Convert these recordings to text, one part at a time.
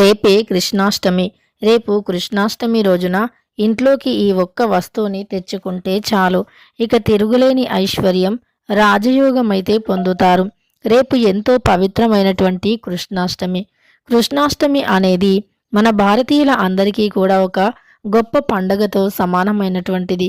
రేపే కృష్ణాష్టమి. రేపు కృష్ణాష్టమి రోజున ఇంట్లోకి ఈ ఒక్క వస్తువుని తెచ్చుకుంటే చాలు. ఇక తిరుగులేని ఐశ్వర్యం రాజయోగమైతే పొందుతారు. రేపు ఎంతో పవిత్రమైనటువంటి కృష్ణాష్టమి. కృష్ణాష్టమి అనేది మన భారతీయుల అందరికీ కూడా ఒక గొప్ప పండగతో సమానమైనటువంటిది.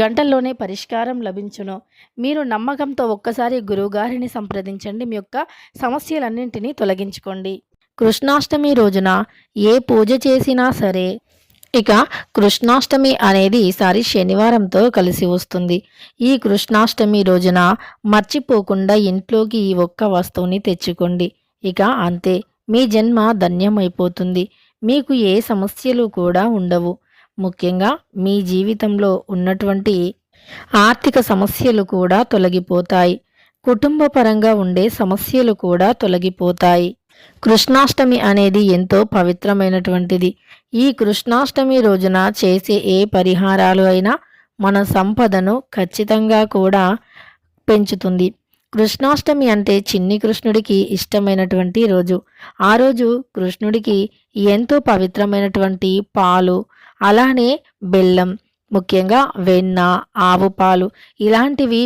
గంటల్లోనే పరిష్కారం లభించును. మీరు నమ్మకంతో ఒక్కసారి గురువుగారిని సంప్రదించండి. మీ యొక్క సమస్యలన్నింటినీ తొలగించుకోండి. కృష్ణాష్టమి రోజున ఏ పూజ చేసినా సరే ఇక కృష్ణాష్టమి అనేది ఈసారి శనివారంతో కలిసి వస్తుంది. ఈ కృష్ణాష్టమి రోజున మర్చిపోకుండా ఇంట్లోకి ఈ ఒక్క వస్తువుని తెచ్చుకోండి. ఇక అంతే. మీ జన్మ ధన్యమైపోతుంది. మీకు ఏ సమస్యలు కూడా ఉండవు. ముఖ్యంగా మీ జీవితంలో ఉన్నటువంటి ఆర్థిక సమస్యలు కూడా తొలగిపోతాయి. కుటుంబ పరంగా ఉండే సమస్యలు కూడా తొలగిపోతాయి. కృష్ణాష్టమి అనేది ఎంతో పవిత్రమైనటువంటిది. ఈ కృష్ణాష్టమి రోజున చేసే ఏ పరిహారాలు అయినా మన సంపదను ఖచ్చితంగా కూడా పెంచుతుంది. కృష్ణాష్టమి అంటే చిన్ని కృష్ణుడికి ఇష్టమైనటువంటి రోజు. ఆ రోజు కృష్ణుడికి ఎంతో పవిత్రమైనటువంటి పాలు అలానే బెల్లం ముఖ్యంగా వెన్న ఆవు పాలు ఇలాంటివి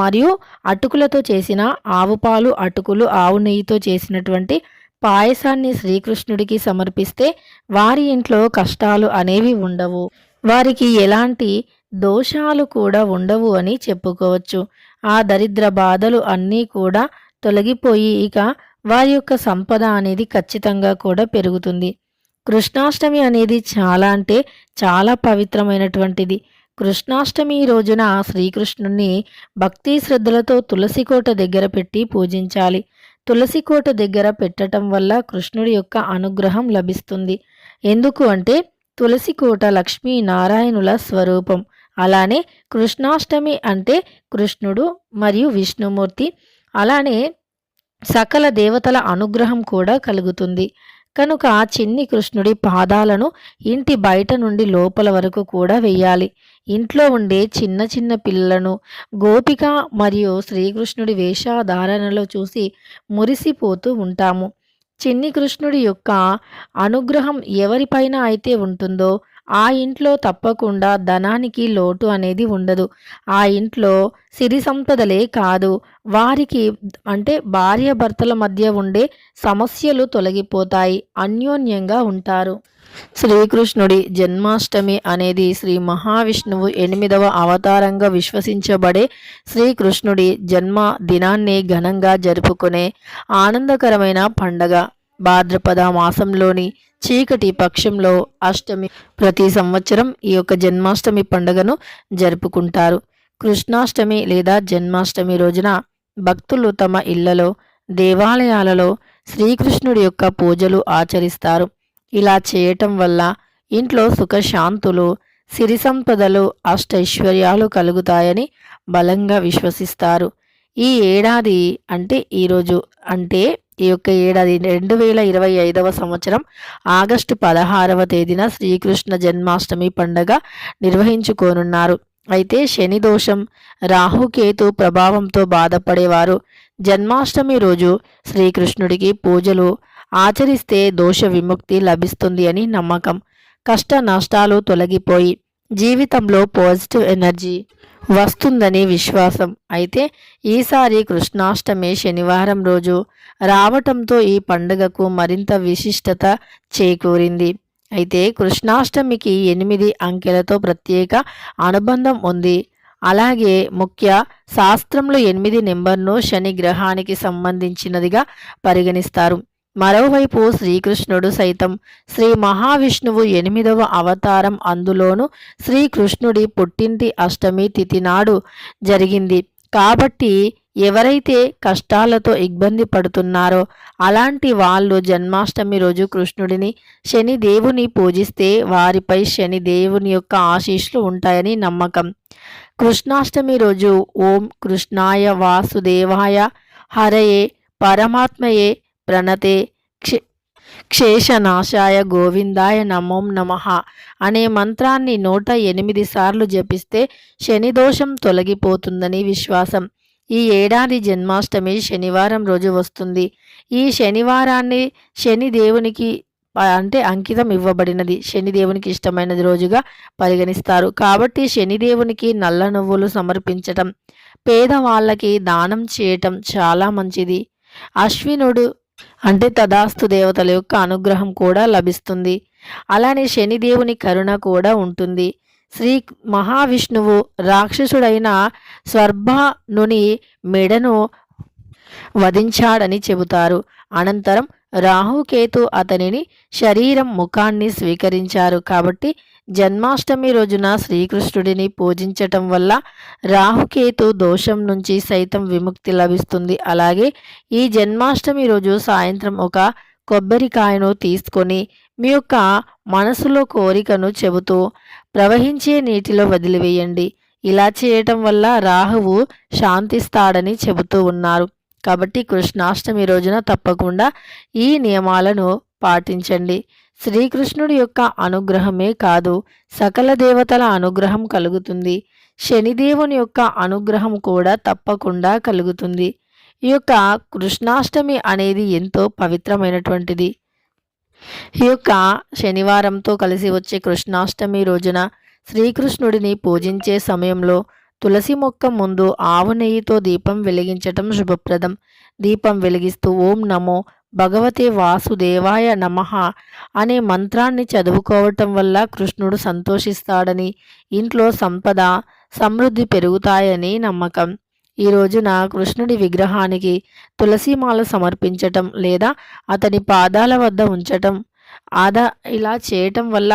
మరియు అటుకులతో చేసిన ఆవు పాలు అటుకులు ఆవు నెయ్యితో చేసినటువంటి పాయసాన్ని శ్రీకృష్ణుడికి సమర్పిస్తే వారి ఇంట్లో కష్టాలు అనేవి ఉండవు. వారికి ఎలాంటి దోషాలు కూడా ఉండవు అని చెప్పుకోవచ్చు. ఆ దరిద్ర బాధలు అన్నీ కూడా తొలగిపోయి ఇక వారి యొక్క సంపద అనేది ఖచ్చితంగా కూడా పెరుగుతుంది. కృష్ణాష్టమి అనేది చాలా అంటే చాలా పవిత్రమైనటువంటిది. కృష్ణాష్టమి రోజున శ్రీకృష్ణుణ్ణి భక్తి శ్రద్ధలతో తులసి కోట దగ్గర పెట్టి పూజించాలి. తులసి కోట దగ్గర పెట్టడం వల్ల కృష్ణుడి యొక్క అనుగ్రహం లభిస్తుంది. ఎందుకు అంటే తులసి కోట లక్ష్మీ నారాయణుల స్వరూపం. అలానే కృష్ణాష్టమి అంటే కృష్ణుడు మరియు విష్ణుమూర్తి. అలానే సకల దేవతల అనుగ్రహం కూడా కలుగుతుంది. కనుక ఆ చిన్ని కృష్ణుడి పాదాలను ఇంటి బయట నుండి లోపల వరకు కూడా వెయ్యాలి ఇంట్లో ఉండే చిన్న చిన్న పిల్లలను గోపిక మరియు శ్రీకృష్ణుడి వేషధారణలో చూసి మురిసిపోతూ ఉంటాము. చిన్ని కృష్ణుడి యొక్క అనుగ్రహం ఎవరిపైన అయితే ఉంటుందో ఆ ఇంట్లో తప్పకుండా ధనానికి లోటు అనేది ఉండదు. ఆ ఇంట్లో సిరి సంపదలే కాదు. వారికి అంటే భార్య భర్తల మధ్య ఉండే సమస్యలు తొలగిపోతాయి. అన్యోన్యంగా ఉంటారు. శ్రీకృష్ణుడి జన్మాష్టమి అనేది శ్రీ మహావిష్ణువు ఎనిమిదవ అవతారంగా విశ్వసించబడే శ్రీకృష్ణుడి జన్మ దినాన్ని ఘనంగా జరుపుకునే ఆనందకరమైన పండగ. భాద్రపద మాసంలోని చీకటి పక్షంలో అష్టమి ప్రతి సంవత్సరం ఈ యొక్క జన్మాష్టమి పండుగను జరుపుకుంటారు. కృష్ణాష్టమి లేదా జన్మాష్టమి రోజున భక్తులు తమ ఇళ్ళలో దేవాలయాలలో శ్రీకృష్ణుడి యొక్క పూజలు ఆచరిస్తారు. ఇలా చేయటం వల్ల ఇంట్లో సుఖశాంతులు సిరి సంపదలు అష్టైశ్వర్యాలు కలుగుతాయని బలంగా విశ్వసిస్తారు. ఈ ఏడాది అంటే ఈరోజు అంటే ఈ యొక్క ఏడాది రెండు వేల ఇరవై ఐదవ సంవత్సరం ఆగస్టు పదహారవ తేదీన శ్రీకృష్ణ జన్మాష్టమి పండగ నిర్వహించుకోనున్నారు. అయితే శని దోషం రాహుకేతు ప్రభావంతో బాధపడేవారు. జన్మాష్టమి రోజు శ్రీకృష్ణుడికి పూజలు ఆచరిస్తే దోష విముక్తి లభిస్తుంది అని నమ్మకం. కష్ట నష్టాలు తొలగిపోయి జీవితంలో పాజిటివ్ ఎనర్జీ వస్తుందని విశ్వాసం. అయితే ఈసారి కృష్ణాష్టమి శనివారం రోజు రావటంతో ఈ పండుగకు మరింత విశిష్టత చేకూరింది. అయితే కృష్ణాష్టమికి ఎనిమిది అంకెలతో ప్రత్యేక అనుబంధం ఉంది. అలాగే ముఖ్య శాస్త్రంలో ఎనిమిది నెంబర్ను శని గ్రహానికి సంబంధించినదిగా పరిగణిస్తారు. మరోవైపు శ్రీకృష్ణుడు సైతం శ్రీ మహావిష్ణువు ఎనిమిదవ అవతారం అందులోను శ్రీకృష్ణుడి పుట్టింటి అష్టమి తిథి నాడు జరిగింది. కాబట్టి ఎవరైతే కష్టాలతో ఇబ్బంది పడుతున్నారో అలాంటి వాళ్ళు జన్మాష్టమి రోజు కృష్ణుడిని శని దేవుని పూజిస్తే వారిపై శని దేవుని యొక్క ఆశీస్సులు ఉంటాయని నమ్మకం. కృష్ణాష్టమి రోజు ఓం కృష్ణాయ వాసుదేవాయ హరయే పరమాత్మయే ప్రణతే క్ష క్షేషనాశాయ గోవిందాయ నమోం నమ అనే మంత్రాన్ని నూట ఎనిమిది సార్లు జపిస్తే శని దోషం తొలగిపోతుందని విశ్వాసం. ఈ ఏడాది జన్మాష్టమి శనివారం రోజు వస్తుంది. ఈ శనివారాన్ని శని దేవునికి అంటే అంకితం ఇవ్వబడినది. శనిదేవునికి ఇష్టమైనది రోజుగా పరిగణిస్తారు. కాబట్టి శనిదేవునికి నల్ల నువ్వులు సమర్పించటం పేదవాళ్ళకి దానం చేయటం చాలా మంచిది. అశ్వినుడు అంటే తదాస్తు దేవతల యొక్క అనుగ్రహం కూడా లభిస్తుంది. అలానే శనిదేవుని కరుణ కూడా ఉంటుంది. శ్రీ మహావిష్ణువు రాక్షసుడైన స్వర్భనుని మెడను వధించాడని చెబుతారు. అనంతరం రాహుకేతు అతనిని శరీరం ముఖాన్ని స్వీకరించారు. కాబట్టి జన్మాష్టమి రోజున శ్రీకృష్ణుడిని పూజించటం వల్ల రాహుకేతు దోషం నుంచి సైతం విముక్తి లభిస్తుంది. అలాగే ఈ జన్మాష్టమి రోజు సాయంత్రం ఒక కొబ్బరికాయను తీసుకొని మీ యొక్క మనసులో కోరికను చెబుతూ ప్రవహించే నీటిలో వదిలివేయండి. ఇలా చేయటం వల్ల రాహువు శాంతిస్తాడని చెబుతూ ఉన్నారు. కాబట్టి కృష్ణాష్టమి రోజున తప్పకుండా ఈ నియమాలను పాటించండి. శ్రీకృష్ణుడి యొక్క అనుగ్రహమే కాదు సకల దేవతల అనుగ్రహం కలుగుతుంది. శనిదేవుని యొక్క అనుగ్రహం కూడా తప్పకుండా కలుగుతుంది. ఈ యొక్క కృష్ణాష్టమి అనేది ఎంతో పవిత్రమైనటువంటిది. ఈ యొక్క శనివారంతో కలిసి వచ్చే కృష్ణాష్టమి రోజున శ్రీకృష్ణుడిని పూజించే సమయంలో తులసి మొక్క ముందు ఆవు నెయ్యితో దీపం వెలిగించటం శుభప్రదం. దీపం వెలిగిస్తూ ఓం నమో భగవతే వాసుదేవాయ నమ అనే మంత్రాన్ని చదువుకోవటం వల్ల కృష్ణుడు సంతోషిస్తాడని ఇంట్లో సంపద సమృద్ధి పెరుగుతాయని నమ్మకం. ఈ రోజున కృష్ణుడి విగ్రహానికి తులసిమాల సమర్పించటం లేదా అతని పాదాల వద్ద ఉంచటం ఆదా ఇలా చేయటం వల్ల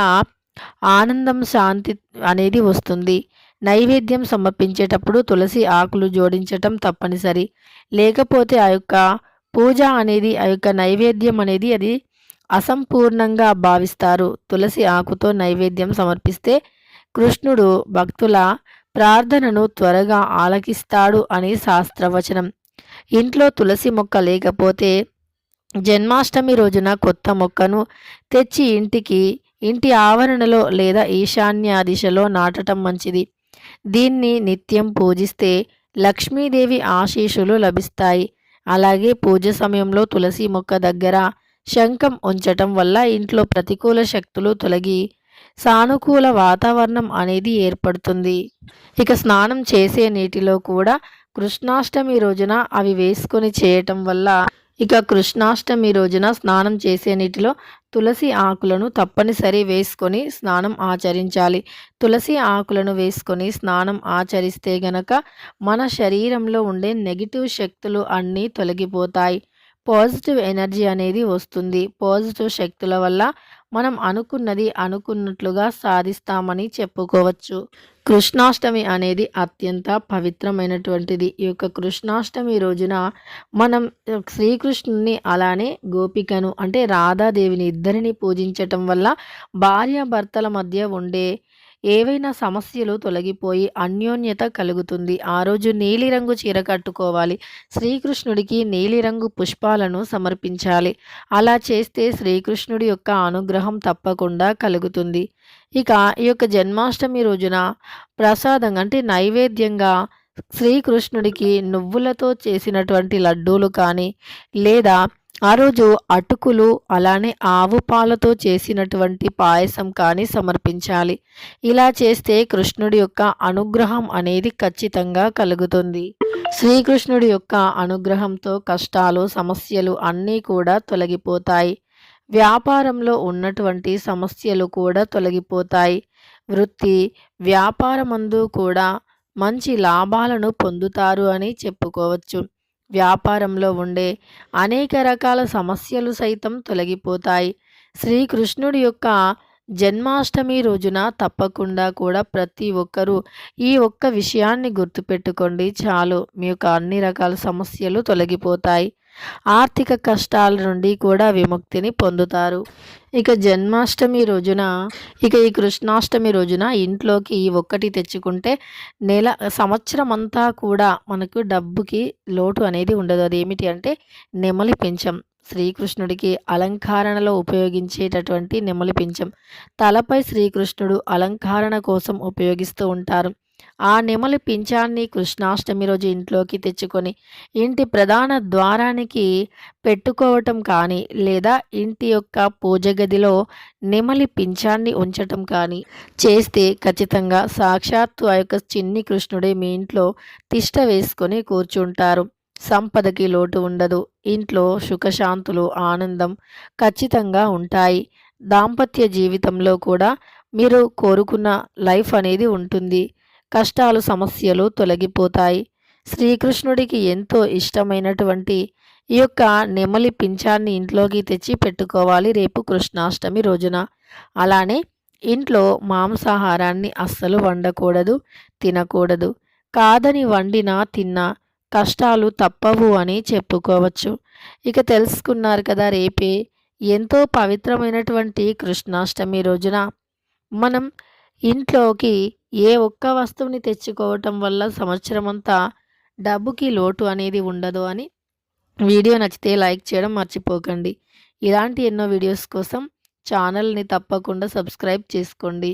ఆనందం శాంతి అనేది వస్తుంది. నైవేద్యం సమర్పించేటప్పుడు తులసి ఆకులు జోడించటం తప్పనిసరి. లేకపోతే ఆ యొక్క పూజ అనేది ఆ యొక్క నైవేద్యం అనేది అది అసంపూర్ణంగా భావిస్తారు. తులసి ఆకుతో నైవేద్యం సమర్పిస్తే కృష్ణుడు భక్తుల ప్రార్థనను త్వరగా ఆలకిస్తాడు అని శాస్త్రవచనం. ఇంట్లో తులసి మొక్క లేకపోతే జన్మాష్టమి రోజున కొత్త మొక్కను తెచ్చి ఇంటికి ఇంటి ఆవరణలో లేదా ఈశాన్య దిశలో నాటటం మంచిది. దీన్ని నిత్యం పూజిస్తే లక్ష్మీదేవి ఆశీషులు లభిస్తాయి. అలాగే పూజ సమయంలో తులసి మొక్క దగ్గర శంఖం ఉంచటం వల్ల ఇంట్లో ప్రతికూల శక్తులు తొలగి సానుకూల వాతావరణం అనేది ఏర్పడుతుంది. ఇక స్నానం చేసే నీటిలో కూడా కృష్ణాష్టమి రోజున అవి వేసుకొని చేయటం వల్ల ఇక కృష్ణాష్టమి రోజున స్నానం చేసే నీటిలో తులసి ఆకులను తప్పనిసరి వేసుకొని స్నానం ఆచరించాలి. తులసి ఆకులను వేసుకొని స్నానం ఆచరిస్తే గనక మన శరీరంలో ఉండే నెగిటివ్ శక్తులు అన్నీ తొలగిపోతాయి. పాజిటివ్ ఎనర్జీ అనేది వస్తుంది. పాజిటివ్ శక్తుల వల్ల మనం అనుకున్నది అనుకున్నట్లుగా సాధిస్తామని చెప్పుకోవచ్చు. కృష్ణాష్టమి అనేది అత్యంత పవిత్రమైనటువంటిది. ఈ యొక్క కృష్ణాష్టమి రోజున మనం శ్రీకృష్ణుని అలానే గోపికను అంటే రాధాదేవిని ఇద్దరిని పూజించటం వల్ల భార్యాభర్తల మధ్య ఉండే ఏవైనా సమస్యలు తొలగిపోయి అన్యోన్యత కలుగుతుంది. ఆ రోజు నీలిరంగు చీర కట్టుకోవాలి. శ్రీకృష్ణుడికి నీలిరంగు పుష్పాలను సమర్పించాలి. అలా చేస్తే శ్రీకృష్ణుడి యొక్క అనుగ్రహం తప్పకుండా కలుగుతుంది. ఇక ఈ యొక్క జన్మాష్టమి రోజున ప్రసాదం అంటే నైవేద్యంగా శ్రీకృష్ణుడికి నువ్వులతో చేసినటువంటి లడ్డూలు కానీ లేదా ఆ రోజు అటుకులు అలానే ఆవు పాలతో చేసినటువంటి పాయసం కానీ సమర్పించాలి. ఇలా చేస్తే కృష్ణుడి యొక్క అనుగ్రహం అనేది ఖచ్చితంగా కలుగుతుంది. శ్రీకృష్ణుడి యొక్క అనుగ్రహంతో కష్టాలు సమస్యలు అన్నీ కూడా తొలగిపోతాయి. వ్యాపారంలో ఉన్నటువంటి సమస్యలు కూడా తొలగిపోతాయి. వృత్తి వ్యాపారమందు కూడా మంచి లాభాలను పొందుతారు అని చెప్పుకోవచ్చు. వ్యాపారంలో ఉండే అనేక రకాల సమస్యలు సైతం తొలగిపోతాయి. శ్రీకృష్ణుడి యొక్క జన్మాష్టమి రోజున తప్పకుండా కూడా ప్రతి ఒక్కరూ ఈ ఒక్క విషయాన్ని గుర్తుపెట్టుకోండి చాలు. మీ యొక్క అన్ని రకాల సమస్యలు తొలగిపోతాయి. ఆర్థిక కష్టాల నుండి కూడా విముక్తిని పొందుతారు. ఇక జన్మాష్టమి రోజున ఇక ఈ కృష్ణాష్టమి రోజున ఇంట్లోకి ఒక్కటి తెచ్చుకుంటే నెల సంవత్సరం అంతా కూడా మనకు డబ్బుకి లోటు అనేది ఉండదు. అదేమిటి అంటే నెమలి పెంచం శ్రీకృష్ణుడికి అలంకరణలో ఉపయోగించేటటువంటి నెమలి పింఛం. తలపై శ్రీకృష్ణుడు అలంకరణ కోసం ఉపయోగిస్తూ ఉంటారు. ఆ నెమలి పింఛాన్ని కృష్ణాష్టమి రోజు ఇంట్లోకి తెచ్చుకొని ఇంటి ప్రధాన ద్వారానికి పెట్టుకోవటం కానీ లేదా ఇంటి యొక్క పూజ గదిలో నెమలి పింఛాన్ని ఉంచటం కానీ చేస్తే ఖచ్చితంగా సాక్షాత్తు ఆ యొక్క చిన్ని కృష్ణుడే మీ ఇంట్లో తిష్ట వేసుకొని కూర్చుంటారు. సంపదకి లోటు ఉండదు. ఇంట్లో సుఖశాంతులు ఆనందం ఖచ్చితంగా ఉంటాయి. దాంపత్య జీవితంలో కూడా మీరు కోరుకున్న లైఫ్ అనేది ఉంటుంది. కష్టాలు సమస్యలు తొలగిపోతాయి. శ్రీకృష్ణుడికి ఎంతో ఇష్టమైనటువంటి ఈ యొక్క నెమలి పింఛాన్ని ఇంట్లోకి తెచ్చి పెట్టుకోవాలి రేపు కృష్ణాష్టమి రోజున. అలానే ఇంట్లో మాంసాహారాన్ని అస్సలు వండకూడదు తినకూడదు. కాదని వండినా తిన్నా కష్టాలు తప్పవు అని చెప్పుకోవచ్చు. ఇక తెలుసుకున్నారు కదా రేపే ఎంతో పవిత్రమైనటువంటి కృష్ణాష్టమి రోజున మనం ఇంట్లోకి ఏ ఒక్క వస్తువుని తెచ్చుకోవటం వల్ల సంవత్సరం అంతా డబ్బుకి లోటు అనేది ఉండదు అని వీడియో నచ్చితే లైక్ చేయడం మర్చిపోకండి. ఇలాంటి ఎన్నో వీడియోస్ కోసం ఛానల్ని తప్పకుండా సబ్స్క్రైబ్ చేసుకోండి.